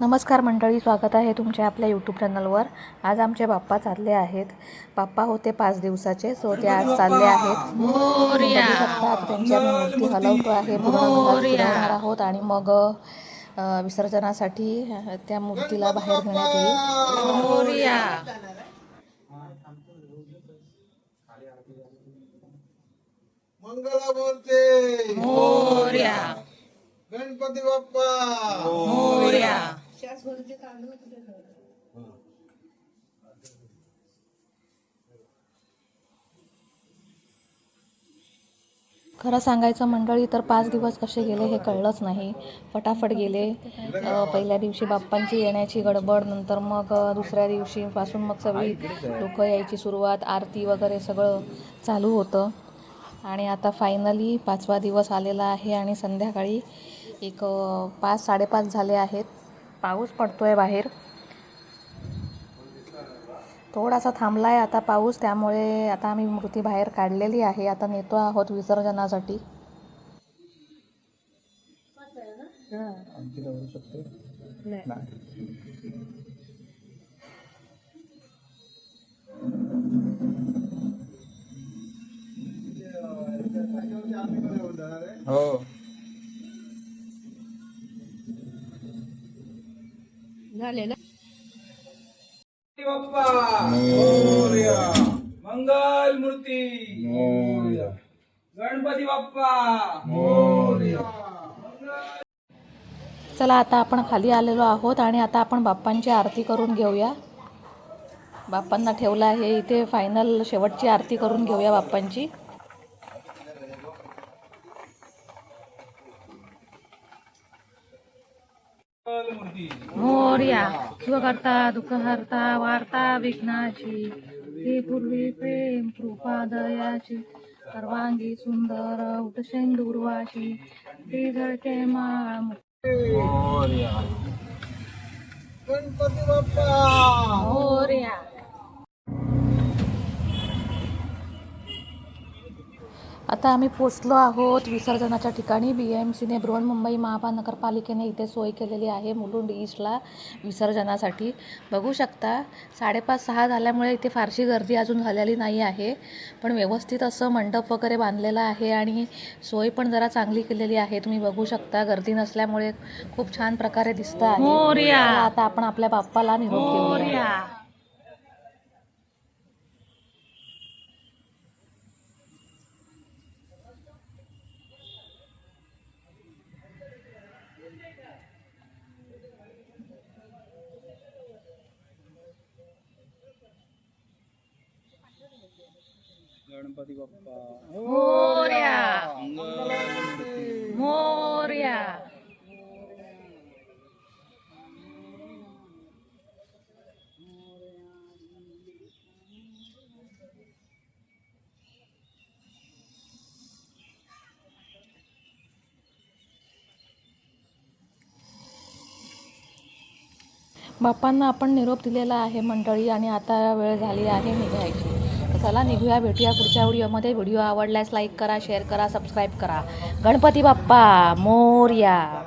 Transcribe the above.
नमस्कार मंडळी स्वागत आहे तुमच्या आपल्या यूट्यूब चॅनलवर आज आमचे बाप्पा चालले आहेत. बाप्पा होते पाच दिवसाचे सो ते आज चालले आहेत. बघू शकता आता त्यांची आम्ही मूर्ती हलवतो आहे. फिरवणार आहोत आणि मग विसर्जनासाठी त्या मूर्तीला बाहेर घेण्यात येईल. मंगला बोलते गणपती बाप्पा खरं सांगायचं मंडळी तर पाच दिवस कसे गेले हे कळलंच नाही. फटाफट गेले. पहिल्या दिवशी बाप्पांची येण्याची गडबड नंतर मग दुसऱ्या दिवशीपासून मग सगळी लोकं यायची सुरुवात आरती वगैरे सगळं चालू होतं. आणि आता फायनली पाचवा दिवस आलेला आहे आणि संध्याकाळी एक पाच साडेपाच झाले आहेत. पाऊस पडतोय बाहेर. थोडासा थांबला आहे आता पाऊस त्यामुळे आता आम्ही मूर्ती बाहेर काढलेली आहे. आता नेतो आहोत विसर्जनासाठी. हो. बाप्पा मोरया मंगल मूर्ती. मोरया. गणपती बाप्पा. मोरया. चला आता आपण खाली आलेलो आहोत आणि आता आपण बाप्पांची आरती करून घेऊया. बाप्पांना ठेवलं आहे इथे फायनल शेवटची आरती करून घेऊया बाप्पांची मंगल मूर्ती मोर्या स्वकर्ता दुःखहर्ता वार्ता विघ्नाची हे पूर्वी प्रेम कृपा दयाची सर्वांगी सुंदर उटशेंदूरवाशी ती झळके माळ मोर्या. गणपती बाप्पा मोर्या. आता आम्ही पोचलो आहोत विसर्जनाच्या ठिकाणी. बी एम सीने बृहन्मुंबई महानगरपालिकेने इथे सोय केलेली आहे मुलुंड ईस्टला विसर्जनासाठी. बघू शकता साडेपाच सहा झाल्यामुळे इथे फारशी गर्दी अजून झालेली नाही आहे. पण व्यवस्थित असं मंडप वगैरे बांधलेला आहे आणि सोय पण जरा चांगली केलेली आहे. तुम्ही बघू शकता गर्दी नसल्यामुळे खूप छान प्रकारे दिसत आहे. आता आपण आपल्या बाप्पाला निरोप देऊया. गणपती बाप्पा. मोर्या. मोर्या. बाप्पांना आपण निरोप दिलेला आहे मंडळी आणि आता वेळ झाली आहे निघायची. तर चला निघूया भेटूया पुढच्या व्हिडिओमध्ये. व्हिडिओ आवडल्यास लाईक करा शेअर करा सबस्क्राईब करा. गणपती बाप्पा मोर्या.